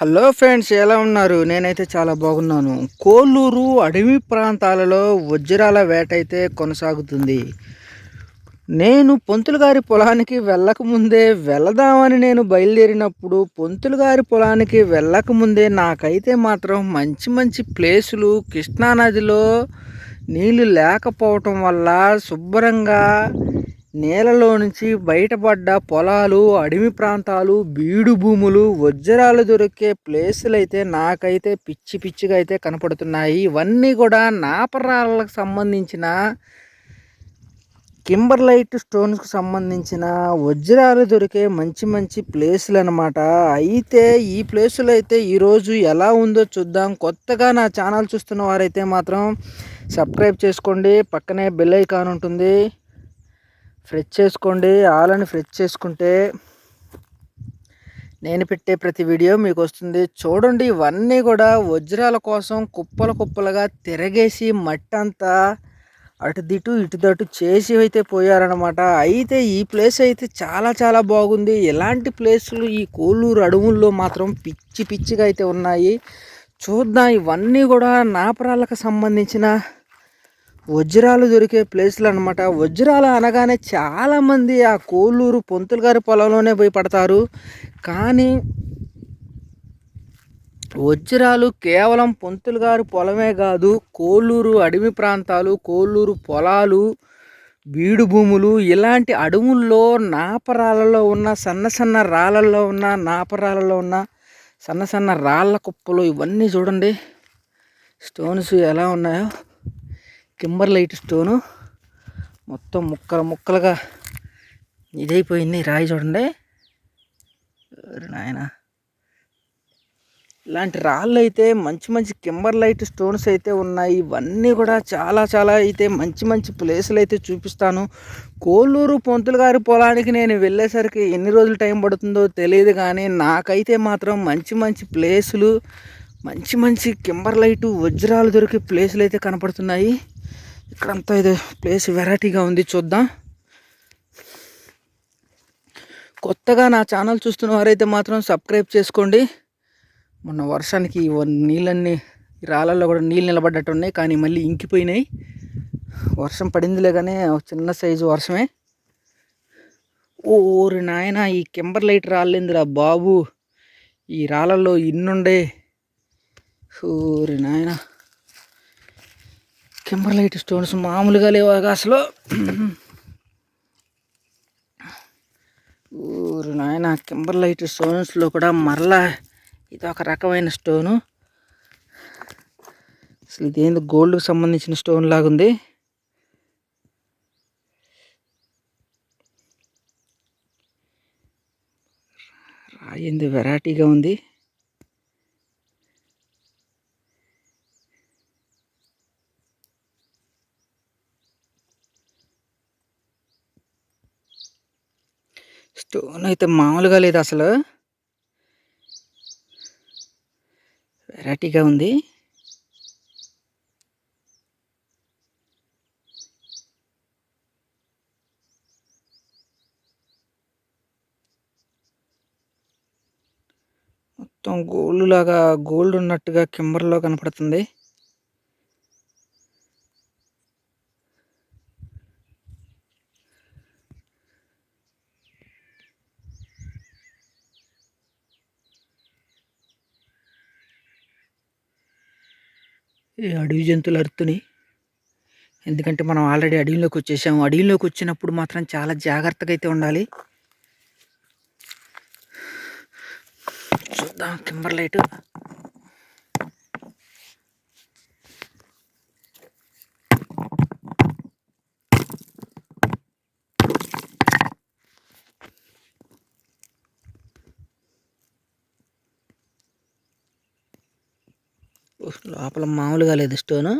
Hello friends ఎలా ఉన్నారు? నేనైతే చాలా బాగున్నాను. కోలూరు అడవి ప్రాంతాలలో వజ్రాల వేట అయితే కొనసాగుతుంది. నేను పొంతులు గారి పొలానికి వెళ్ళకముందే వెళదామని నేను బయలుదేరినప్పుడు పొంతులు గారి పొలానికి వెళ్ళకముందే నాకైతే మాత్రం మంచి మంచి ప్లేసులు కృష్ణానదిలో నీళ్ళు లేకపోవటం వల్ల శుభ్రంగా నేలలో నుంచి బయటపడ్డ పొలాలు అడవి ప్రాంతాలు బీడు భూములు వజ్రాలు దొరికే ప్లేసులు అయితే నాకైతే పిచ్చి పిచ్చిగా అయితే కనపడుతున్నాయి. ఇవన్నీ కూడా నాపరాలకు సంబంధించిన కింబర్లైట్ స్టోన్స్కి సంబంధించిన వజ్రాలు దొరికే మంచి మంచి ప్లేసులు అనమాట అయితే ఈ ప్లేసులు అయితే ఈరోజు ఎలా ఉందో చూద్దాం. కొత్తగా నా ఛానల్ చూస్తున్న వారైతే మాత్రం సబ్స్క్రైబ్ చేసుకోండి. పక్కనే బెల్ ఐకాన్ ఉంటుంది. ఫ్రెష్ చేసుకోండి. ఆలని ఫ్రెష్ చేసుకుంటే నేను పెట్టే ప్రతి వీడియో మీకు వస్తుంది. చూడండి ఇవన్నీ కూడా వజ్రాల కోసం కుప్పల కుప్పలుగా తిరగేసి మట్టి అంతా అటు దిటు ఇటు దటు చేసి అయితే పోయారనమాట అయితే ఈ ప్లేస్ అయితే చాలా చాలా బాగుంది. ఎలాంటి ప్లేసులు ఈ కోళ్ళూరు అడవుల్లో మాత్రం పిచ్చి పిచ్చిగా అయితే ఉన్నాయి. చూద్దాం ఇవన్నీ కూడా నాపరాలకు సంబంధించిన వజ్రాలు దొరికే ప్లేస్లు అనమాట వజ్రాలు అనగానే చాలామంది ఆ కోళ్ళూరు పొంతులు గారి పొలంలోనే పోయి పడతారు. కానీ వజ్రాలు కేవలం పొంతులు గారి పొలమే కాదు కోళ్ళూరు అడవి ప్రాంతాలు కోళ్ళూరు పొలాలు బీడు భూములు ఇలాంటి అడవుల్లో నాపరాలలో ఉన్న సన్న సన్న రాళ్ళల్లో ఉన్న నాపరాలలో ఉన్న సన్న సన్న రాళ్ళ కుప్పలు ఇవన్నీ చూడండి. స్టోన్స్ ఎలా ఉన్నాయో. Kimberlite stone. మొత్తం ముక్కలు ముక్కలుగా ఇదైపోయింది రాయి చూడండి. నాయన. ఇలాంటి రాళ్ళు అయితే మంచి మంచి కింబర్లైట్ స్టోన్స్ అయితే ఉన్నాయి. ఇవన్నీ కూడా చాలా చాలా అయితే మంచి మంచి ప్లేసులు అయితే చూపిస్తాను. కోళ్ళూరు పొంతులు గారి పొలానికి నేను వెళ్ళేసరికి ఎన్ని రోజులు టైం పడుతుందో తెలియదు కానీ నాకైతే మాత్రం మంచి మంచి ప్లేసులు మంచి మంచి కింబర్ లైట్ వజ్రాలు దొరికే ప్లేసులు అయితే కనపడుతున్నాయి. ఇక్కడంతా ఇది ప్లేస్ వెరైటీగా ఉంది చూద్దాం. కొత్తగా నా ఛానల్ చూస్తున్న వారైతే మాత్రం సబ్స్క్రైబ్ చేసుకోండి. మొన్న వర్షానికి నీళ్ళన్నీ రాళ్ళల్లో కూడా నీళ్ళు నిలబడ్డట్టు ఉన్నాయి కానీ మళ్ళీ ఇంకిపోయినాయి. వర్షం పడిందిలే కానీ చిన్న సైజు వర్షమే. ఓరి నాయన ఈ కెంబర్ లైట్ రాలేందిరా బాబు. ఈ రాళ్ళల్లో ఇన్నుండే సూరి నాయన. కింబర్లైట్ స్టోన్స్ మామూలుగా లేవు అసలు ఊరు నాయన కింబర్లైట్ స్టోన్స్లో కూడా మరలా ఇది ఒక రకమైన స్టోను. అసలు ఇదేంది గోల్డ్కి సంబంధించిన స్టోన్ లాగుంది. రాయింది వెరైటీగా ఉంది. స్టోన్ అయితే మామూలుగా లేదు అసలు. వెరైటీగా ఉంది. మొత్తం గోల్డ్ లాగా గోల్డ్ ఉన్నట్టుగా కింబర్లో కనపడుతుంది. అడవి జంతువులు అరుతున్నాయి ఎందుకంటే మనం ఆల్రెడీ అడవిలోకి వచ్చేసాము. అడవిలోకి వచ్చినప్పుడు మాత్రం చాలా జాగ్రత్తగా అయితే ఉండాలి. చూద్దాం కింబర్ లైట్. లోపల మామూలుగా లేదు స్టోను.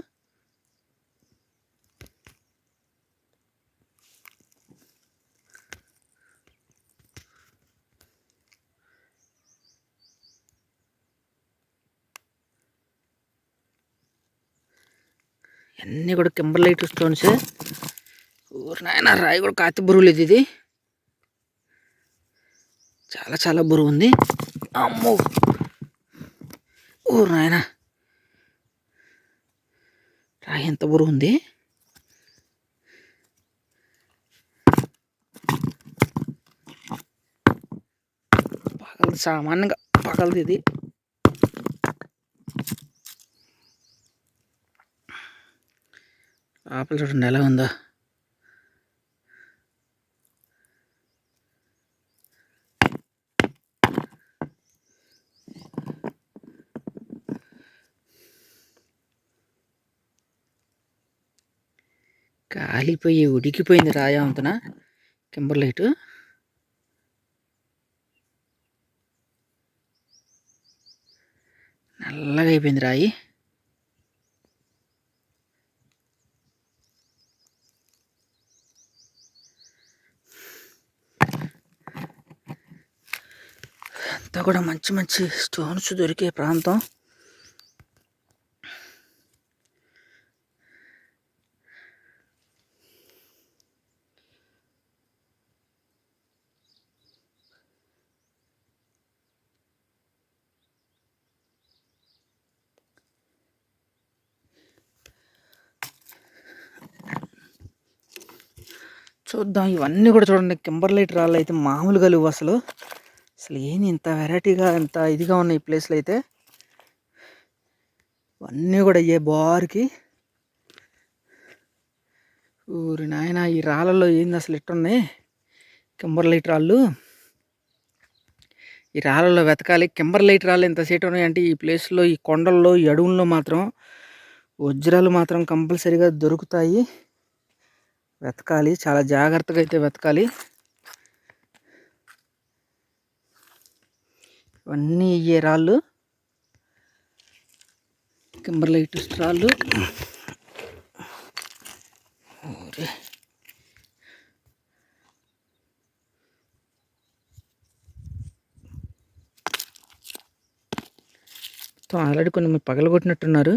అన్నీ కూడా కింబర్లైట్ స్టోన్స్. ఊరు నాయన రాయి కూడా కాతి బరువు లేదు ఇది. చాలా చాలా బరువు ఉంది. అమ్మో! ఊరు నాయనా! రాయి ఎంత బరువు ఉంది? పగలదు సామాన్యంగా పగలది ఇది. లోపల చూడండి ఎలా ఉందా. కాలిపోయి ఉడికిపోయింది రాయ అంతన కింబర్లైట్ నల్లగా అయిపోయింది రాయి. అంతా కూడా మంచి మంచి స్టోన్స్ దొరికే ప్రాంతం. చూద్దాం. ఇవన్నీ కూడా చూడండి కింబర్లైట్ రాళ్ళు అయితే మామూలుగా లేవు అసలు. అసలు ఏంది ఇంత వెరైటీగా ఇంత ఇదిగా ఉన్నాయి ఈ ప్లేస్లో అయితే. ఇవన్నీ కూడా అయ్యే బార్కి. ఊరి నాయన ఈ రాళ్ళలో ఏంది అసలు ఇట్టున్నాయి? కింబర్లైట్ రాళ్ళు. ఈ రాళ్ళలో వెతకాలి. కింబర్లైట్ రాళ్ళు ఎంతసేపు సేటు ఉన్నాయంటే ఈ ప్లేస్లో ఈ కొండల్లో ఈ అడవుల్లో మాత్రం వజ్రాలు మాత్రం కంపల్సరీగా దొరుకుతాయి. వెతకాలి. చాలా జాగ్రత్తగా అయితే వెతకాలి. ఇవన్నీ ఇయ్యే రాళ్ళు. కింబర్లైట్ రాళ్ళు. ఆల్రెడీ కొన్ని పగలగొట్టినట్టున్నారు.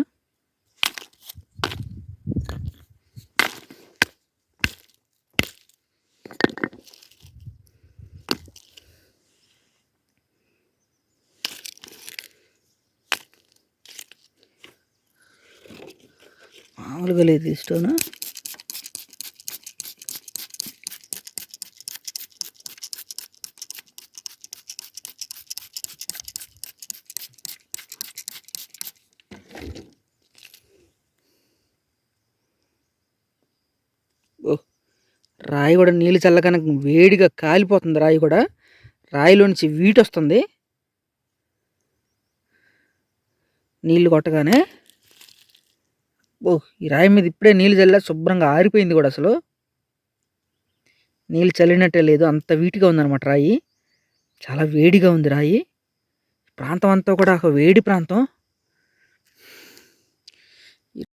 మామూలుగా లేదు ఈ ఓ రాయి కూడా నీళ్ళు చల్లగానే వేడిగా కాలిపోతుంది రాయి కూడా. రాయిలో నుంచి వీటి వస్తుంది నీళ్ళు కొట్టగానే ఓ ఈ రాయి మీద ఇప్పుడే నీళ్ళు చల్లా శుభ్రంగా ఆరిపోయింది కూడా అసలు. నీళ్ళు చల్లినట్టే లేదు అంత వీటిగా ఉందన్నమాట రాయి. చాలా వేడిగా ఉంది రాయి. ప్రాంతం అంతా కూడా ఒక వేడి ప్రాంతం.